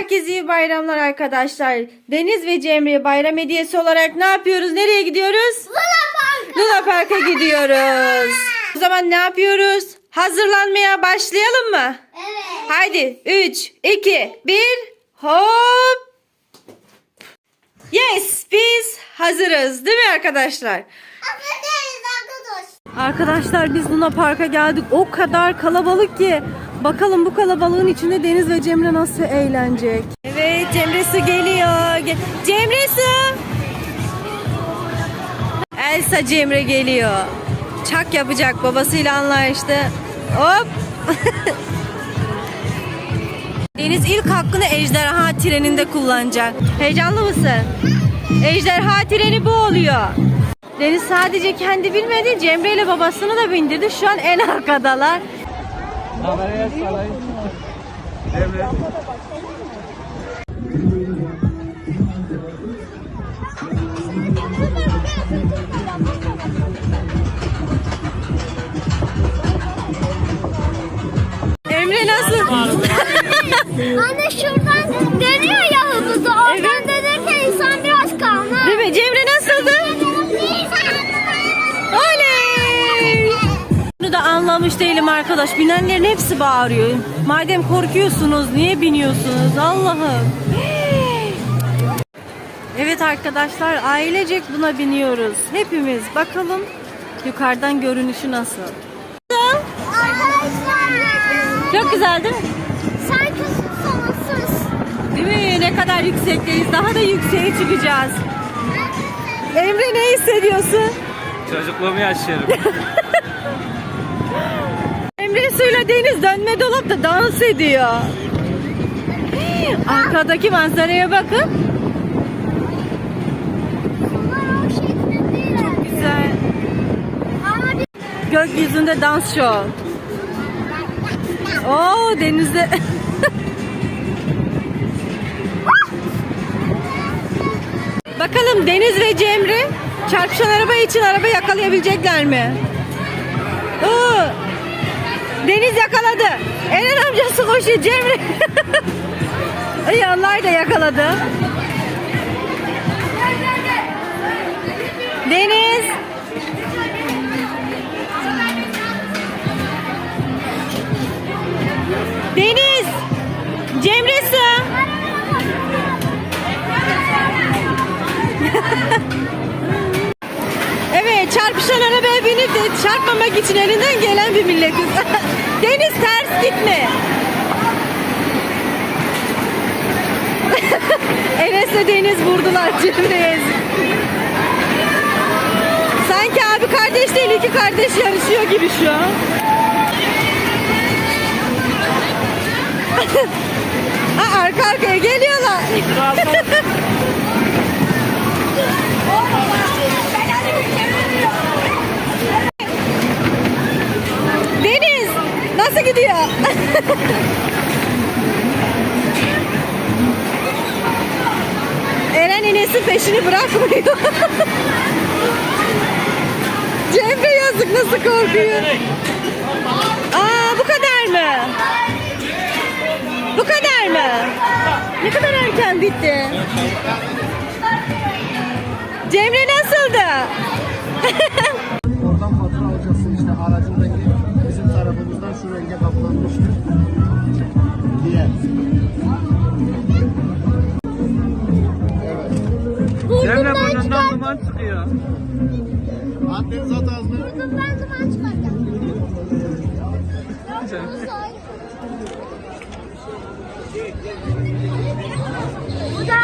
Herkese iyi bayramlar arkadaşlar. Deniz ve Cemre bayram hediyesi olarak ne yapıyoruz? Nereye gidiyoruz? Luna Park. Luna Park'a gidiyoruz. O zaman ne yapıyoruz? Hazırlanmaya başlayalım mı? Evet. Haydi 3, 2, 1, hop. Yes, biz hazırız değil mi arkadaşlar? Arkadaşlar biz Luna Park'a geldik. O kadar kalabalık ki. Bakalım bu kalabalığın içinde Deniz ve Cemre nasıl eğlenecek. Evet Cemre Su geliyor. Ge- Cemre Su. Elsa Cemre geliyor. Çak yapacak babasıyla anlaştı. Hop. Deniz ilk hakkını ejderha treninde kullanacak. Heyecanlı mısın? Ejderha treni bu oluyor. Deniz sadece kendi bilmedi, Cemre ile babasını da bindirdi. Şu an en arkadalar. Emre nasıl? Anne şuradan anlamış değilim arkadaş. Binenlerin hepsi bağırıyor. Madem korkuyorsunuz niye biniyorsunuz? Allah'ım. Evet arkadaşlar ailecek buna biniyoruz. Hepimiz bakalım yukarıdan görünüşü nasıl? Arkadaşlar. Çok güzel değil mi? Sanki sonsuz. Değil mi? Ne kadar yüksekteyiz. Daha da yükseğe çıkacağız. Emre ne hissediyorsun? Çocukluğumu yaşıyorum. Deniz dönme dolapta dans ediyor. Arkadaki manzaraya bakın. Şeklinde. Güzel. Gökyüzünde dans show. Oo denizde. Bakalım Deniz ve Cemre çarpışan araba için araba yakalayabilecekler mi? Deniz yakaladı. Eren amcası koşuyor Cemre. İyi onlar da yakaladı. Deniz. Deniz. Çarpışan arabaya binip de çarpmamak için elinden gelen bir milletiz. Deniz ters gitme. Enes'le Deniz vurdular Cemre'ye. Sanki abi kardeş değil iki kardeş yarışıyor gibi şu an. arka arkaya geliyorlar. Deniz nasıl gidiyor? Eren Enes'in peşini bırakmıyor. Cemre yazık nasıl korkuyor. Aa bu kadar mı? Bu kadar mı? Ne kadar erken bitti. Cemre nasıldı? Oradan fatura alacaksın işte aracındaki şu renge kaplanmıştır. Diğer. Evet. Cemre burnundan duman çıkıyor. Anneniz at ağzına. Burnumdan duman çıkaracak. Bu da